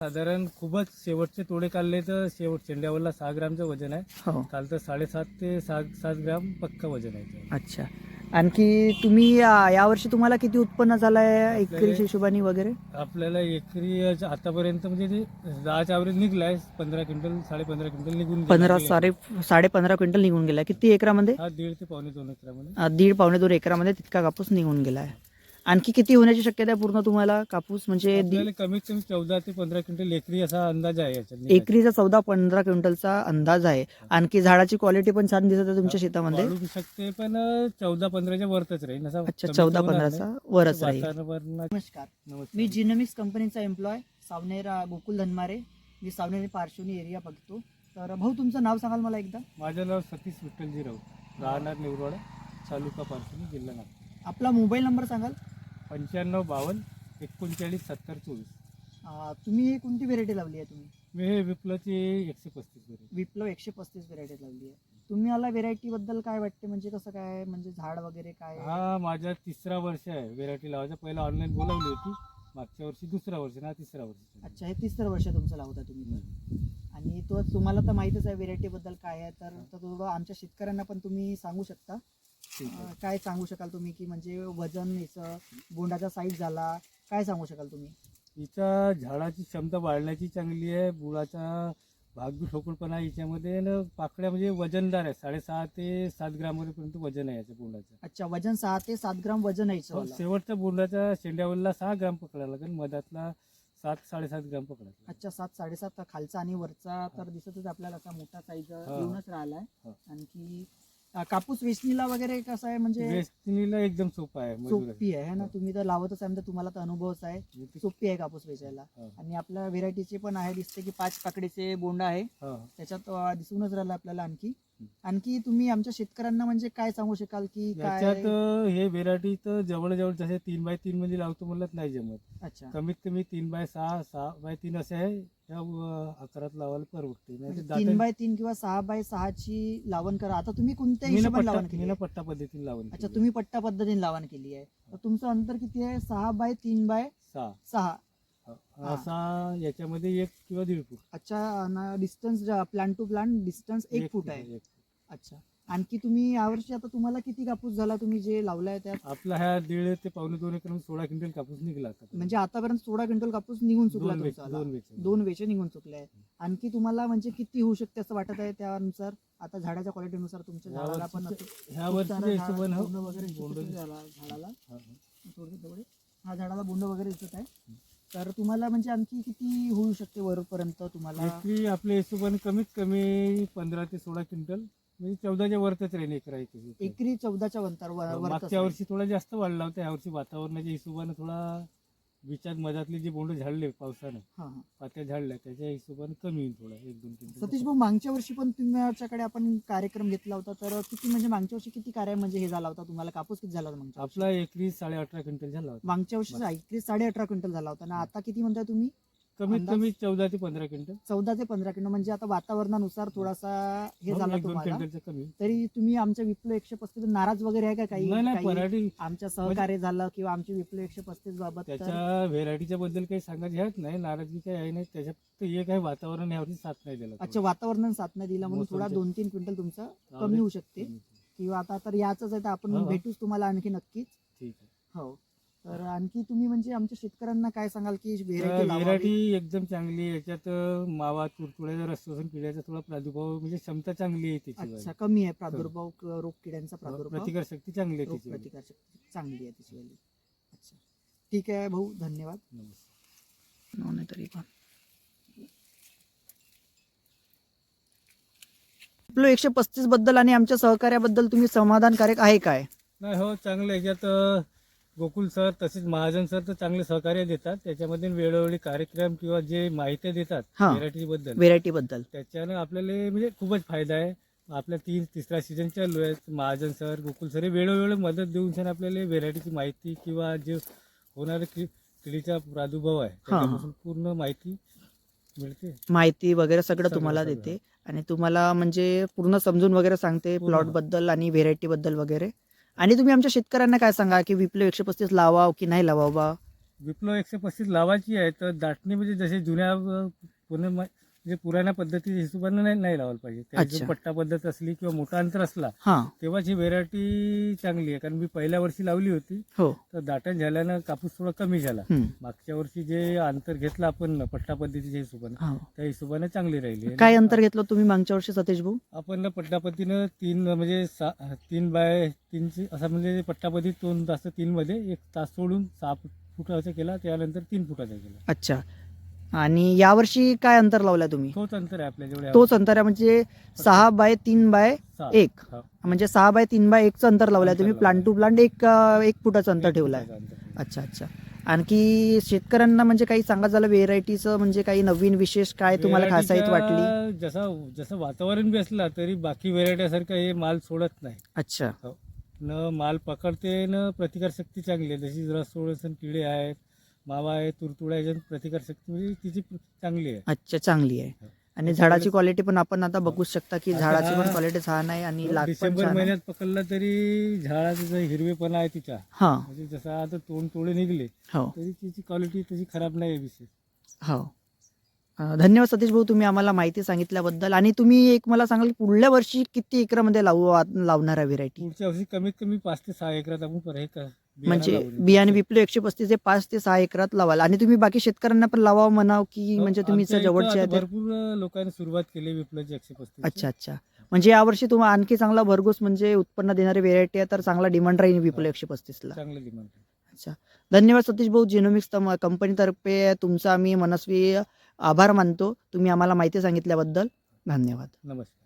साधारण खूपच शेवटचे तोडे काढले तर शेवट शेंड्यावरला सहा ग्रामचं वजन आहे. हो. काल तर साडेसात ते सात सात ग्राम पक्का वजन आहे. अच्छा. आणखी तुम्ही या- यावर्षी तुम्हाला किती उत्पन्न झालंय एकरी आपल्याला- हिशोबाने वगैरे? आपल्याला एकरी आज आतापर्यंत म्हणजे ते दहाच्या ॲव्हरेज निघलाय पंधरा क्विंटल साडे पंधरा क्विंटल निघून गेला. पंधरा साडे साडे पंधरा क्विंटल निघून गेला. किती एकरामध्ये? हा दीड ते पावणे दोन एकरामध्ये. दीड पावणे दोन एकरामध्ये तितका कापूस निघून गेला आहे आणखी किती होण्याची शक्यता आहे पूर्ण तुम्हाला? कापूस म्हणजे आपल्याला कमीत कमी चौदा ते पंधरा क्विंटल एकरी असा अंदाज आहे याच्यात. एकरीचा चौदा पंधरा क्विंटलचा अंदाज आहे. आणखी झाडाची क्वालिटी पण छान दिसत आहे तुमच्या शेतामध्ये? वाढू शकते पण चौदा पंधराच्या वरतच राहील. असा अच्छा चौदा पंधराचा. वरच राहील. वातावरणात- नमस्कार. नमस्कार. मी जिनोमिक्स कंपनीचा एम्प्लॉय सावनेर अ, गोकुल धनमारे. मी सावनेर पार्श्वनी एरिया बघतो. तर भाऊ तुमचं नाव सांगाल मला एकदा? माझं नाव सतीश विठ्ठलजी राऊत. राहणार नेवरवाडा तालुका पारसुनी जिल्हा नागपूर. आपला मोबाईल नंबर सांगाल? पंच्याण्णव बावन्न एकोणचाळीस सत्तर चोवीस. अ, तुम्ही कोणती व्हेरायटी लावली आहे तुम्ही? मी हे विप्लवची एकशे पस्तीस बरे विप्लव एकशे पस्तीस व्हेरायटी लावली आहे. तुम्ही मला व्हेरायटी बद्दल काय वाटते? म्हणजे कसं काय? म्हणजे झाड वगैरे काय? हा माझा तिसरा वर्ष आहे व्हेरायटी लावायचा. पहिला ऑनलाईन बोलावली होती. मागच्या वर्षी दुसरा वर्ष ना तिसरा वर्ष. अच्छा हे तिसरं वर्ष तुमचं लावता तुम्ही. आणि तो तुम्हाला तर माहीतच आहे व्हेरायटी बद्दल काय आहे. तर तर थोडं आमच्या शेतकऱ्यांना पण तुम्ही सांगू शकता. अं, काय सांगू शकाल तुम्ही की म्हणजे वजन याचं बोंडाचा साईज झाला काय सांगू शकाल तुम्ही? हिच्या झाडाची क्षमता वाढण्याची चांगली आहे बुळाचा भाग बी ठोकळपणा आहे हिच्यामध्ये पाकळ्या म्हणजे वजनदार आहे साडेसहा ते सात ग्रामपर्यंत वजन आहे याच्या बोंडाचं. अच्छा वजन सहा ते सात ग्राम वजन आहे हो, याचं. शेवटच्या बोंडाच्या शेंड्यावरला सहा ग्राम पकडायला लागेल मधातला सात साडेसात ग्राम पकडायचा अच्छा सात साडेसात खालचा आणि वरचा तर दिसतच आपल्याला असा मोठा साईज येऊनच राहिलाय. हा. आणखी कापूस वेचणीला वगैरे कसं आहे? म्हणजे वेस्टिनीला एकदम सोपा आहे. सोपी आहे ना? हो. तुम्ही तर लावतच आहे म्हणजे तुम्हाला तर अनुभवच आहे. सोपी आहे कापूस वेचायला. हो, आणि आपल्या व्हेरायटीचे पण आहे दिसते की पाच पाकडीचे बोंड आहे. हो. त्याच्यात अं, दिसूनच राहिलं आपल्याला आणखी. आणखी तुम्ही आमच्या शेतकऱ्यांना म्हणजे काय सांगू शकाल की काय? याच्यात अं, हे व्हेरायटी तर जवळजवळ जसे तीन बाय तीन मध्ये लावतो म्हणलं नाही जमत. अच्छा. कमीत कमी तीन बाय सहा सहा बाय तीन असे आहे. या अं, आकारात लावायला परवडते म्हणजे तीन बाय तीन किंवा सहा बाय सहाची लावण करा. आता तुम्ही कोणत्या पट्टा लावण केली मीनं आहे? पट्टा पद्धतीने लावून अच्छा. तुम्ही पट्टा पद्धतीने लावण केली आहे. तर तुमचं अंतर किती आहे? सहा बाय तीन बाय सहा. सहा. हो. असा याच्यामध्ये एक किंवा दीड फूट. अच्छा distance plant to plant distance एक फूट आहे. एक. अच्छा. आणखी तुम्ही यावर्षी आता तुम्हाला किती कापूस झाला? तुम्ही जे लावलाय त्यात? आपला ह्या दीड ते पावणे दोन एकर सोळा क्विंटल कापूस निघला आता. म्हणजे आतापर्यंत सोळा क्विंटल कापूस निघून चुकला दोन वेच तुमचा दोन वेच. दोन वेचे निघून चुकले. आहे आणखी तुम्हाला म्हणजे किती होऊ शकते असं वाटत आहे त्यानुसार? आता झाडाच्या क्वालिटीनुसार तुमच्या ह्या झाडाला पण वर्षीचे- असं ह्या खूप वर्षीच्या सारं झाड- हिशोबानं बोंड वगैरे दिसत बोंड झाडाला. हा, हा. थोडे थोडे हा झाडाला बोंड वगैरे दिसत आहे. तर तुम्हाला म्हणजे आणखी किती होऊ शकते वरपर्यंत तुम्हाला? एकरी आपल्या हिशोबाने कमीत कमी पंधरा ते सोळा क्विंटल म्हणजे चौदाच्या वरतच राहील एकरा इथे. एकरी चौदाच्या वंतर वर- वरच मागच्या आहे. वर्षी थोडा जास्त वाढला होता ह्या वर्षी वातावरणाच्या हिशोबाने थोडा विचार मधातले जे बोंड झाडले पावसानं हा, हा. पात्या झाडल्या त्याच्या हिशोबाने कमी होईल थोडा एक दोन क्विंटल सतीश भाऊ मागच्या वर्षी पण तुमच्याकडे आपण कार्यक्रम घेतला होता तर किती म्हणजे मागच्या वर्षी किती कार्य म्हणजे हे झाला होता? तुम्हाला कापूस किती झाला होता मागच्या वर्षी? आपला एकरी साडे अठरा क्विंटल झाला होता. मागच्या वर्षी एकरी साडे अठरा क्विंटल झाला होता. ना आता किती म्हणताय तुम्ही? कमीत अंदाज? कमी चौदा ते पंधरा क्विंटल. चौदा ते पंधरा क्विंटल म्हणजे आता वातावरणानुसार थोडासा हे हो, झाला एक दोन तुम्हाला. क्विंटलचं कमी. तरी तुम्ही आमच्या विप्लव एकशे पस्तीस नाराज वगैरे आहे का काही? नाही नाही काही पराठी आमच्या सहकार्य झालं किंवा आमचे विप्लव एकशे पस्तीस बाबत तर त्याच्या व्हेरायटीच्या बद्दल काही सांगायचे आहेत नाही. नाराजगी काही आहे नाही. त्याच्यात फक्त एक आहे वातावरण यावर्षी साथ नाही दिला अच्छा वातावरण साथ नाही दिला म्हणून थोडा मोसमच्या- दोन तीन क्विंटल तुमचं. कमी होऊ शकते. ठीक किंवा आता तर याच आहे तर आपण हो, हो. भेटूच तुम्हाला आणखी नक्कीच. आहे. हो. तर आणखी तुम्ही म्हणजे आमच्या शेतकऱ्यांना काय सांगाल की व्हेरायटी व्हेरायटी एकदम चांगली आहे. याच्यात अं, मावा तुडतुड्याचा रसोसन किड्याचा थोडा प्रादुर्भाव म्हणजे क्षमता चांगली आहे त्याची अच्छा कमी आहे प्रादुर्भाव क- रोग किड्यांचा प्रादुर्भाव? प्रतिकार शक्ती चांगली आहे रोग त्याची प्रतिकार शक्ती चांगली आहे त्याची. अच्छा. ठीक आहे भाऊ धन्यवाद. नमस्कार. नाही तरी पण. आपलं एकशे पस्तीसबद्दल आणि आमच्या सहकार्याबद्दल तुम्ही समाधानकारक आहे काय? नाही हो चांगलं आहे. याच्यात अं, गोकुल सर तसेच महाजन सर तर चांगले सहकार्य देतात. त्याच्यामध्ये वेळोवेळी कार्यक्रम किंवा जे माहिती देतात हा. व्हेरायटी बद्दल व्हेरायटी बद्दल त्याच्यानं आपल्याला म्हणजे खूपच फायदा आहे. आपल्या तीन तिसरा सीझन चालू आहे महाजन सर गोकुल सर हे वेळोवेळी मदत देऊन सर आपल्याला व्हेरायटीची माहिती किंवा जे होणारे कि- किडीचा प्रादुर्भाव आहे त्याच्यापासून पूर्ण माहिती मिळते. माहिती वगैरे सगळं सगळं, तुम्हाला सगळं. देते. आणि तुम्हाला म्हणजे पूर्ण समजून वगैरे सांगते पूर्ण. प्लॉटबद्दल आणि व्हेरायटी बद्दल वगैरे. आणि तुम्ही आमच्या शेतकऱ्यांना काय सांगा की विप्लव एकशे पस्तीस लावा की नाही लावावा विप्लव एकशे पस्तीस लावायची आहे तर दाटणी म्हणजे जसे जुन्या अ, म्हणजे पुराण्या पद्धती हिशोबाने नाही नाही लावायला पाहिजे. त्या अच्छा. हिशोब पट्टा पद्धत असली किंवा मोठा अंतर असला हा. तेव्हाच ही व्हेरायटी चांगली आहे. कारण मी पहिल्या वर्षी लावली होती. हो. तर दाटण झाल्यानं कापूस थोडा कमी झाला. मागच्या वर्षी जे अंतर घेतलं आपण पट्टा पद्धतीच्या हिशोबाने हो. त्या हिशोबाने चांगली राहिली काय अंतर घेतलं तुम्ही मागच्या वर्षी सतीश भाऊ? आपण पट्टा पद्धतीनं तीन म्हणजे तीन बाय तीनची असा म्हणजे पट्टा पद्धती दोन तास तीन मध्ये एक तास सोडून सहा फुट- फुटाचा केला. त्यानंतर तीन फुटाचा केला. अच्छा. आणि यावर्षी काय अंतर लावलाय तुम्ही? तोच अंतर आहे आपल्या जेवढे तोच अंतर आहे म्हणजे सहा बाय तीन बाय सहा. एक. हा. म्हणजे सहा बाय तीन बाय एकचं अंतर लावलंय तुम्ही अंतर प्लांट टू प्लांट एक अं, एक फुटाचं अंतर ठेवलंय. अच्छा अच्छा. आणखी शेतकऱ्यांना म्हणजे काही सांगा झालं व्हेरायटीचं म्हणजे काही नवीन विशेष काय तुम्हाला खासियत वाटली? जसं जसं वातावरण बी असलं तरी बाकी व्हेरायटीसारखं हे माल सोडत नाही. अच्छा. न माल पकडते न प्रतिकारशक्ती चांगली आहे. जशी जरा सोळसन किडे आहेत मावा आहे तुरतुडा याच्यात प्रतिकारशक्ती म्हणजे तिची चांगली आहे. अच्छा चांगली आहे. आणि झाडाची क्वालिटी पण आपण आता बघू शकता की झाडाची पण क्वालिटी छान आहे आणि डिसेंबर आहे. महिन्यात पकडला तरी झाडाचा हिरवेपणा आहे तिचा हा. म्हणजे जसा आता तोंड तोडे निघले हो. तरी तिची क्वालिटी तशी खराब नाही आहे विशेष. हो. धन्यवाद सतीश भाऊ तुम्ही आम्हाला माहिती सांगितल्याबद्दल. आणि तुम्ही एक मला सांगाल की पुढल्या वर्षी किती एकरामध्ये लावू लावणार आहे व्हेरायटी पुढच्या वर्षी कमीत कमी पाच ते सहा एकरात आपण म्हणजे. बियाणे विप्लव एकशे पस्तीस ते पाच ते सहा एकरात लावाल. आणि तुम्ही बाकी शेतकऱ्यांना पण लावावं म्हणाव की हो, म्हणजे तुम्ही जवळचे भरपूर लोकांनी सुरुवात केली विप्लवची एकशे पस्तीस अच्छा अच्छा. म्हणजे यावर्षी तुम्हाला आणखी चांगला भरघोस म्हणजे उत्पन्न देणारी व्हेरायटी आहे तर चांगला डिमांड राहील विप्लव एकशे पस्तीसला. चांगलं डिमांड अच्छा. धन्यवाद सतीश भाऊ. जिनोमिक्स कंपनीतर्फे तुमचा आम्ही मनस्वी आभार मानतो. तुम्ही आम्हाला माहिती सांगितल्याबद्दल धन्यवाद. नमस्कार.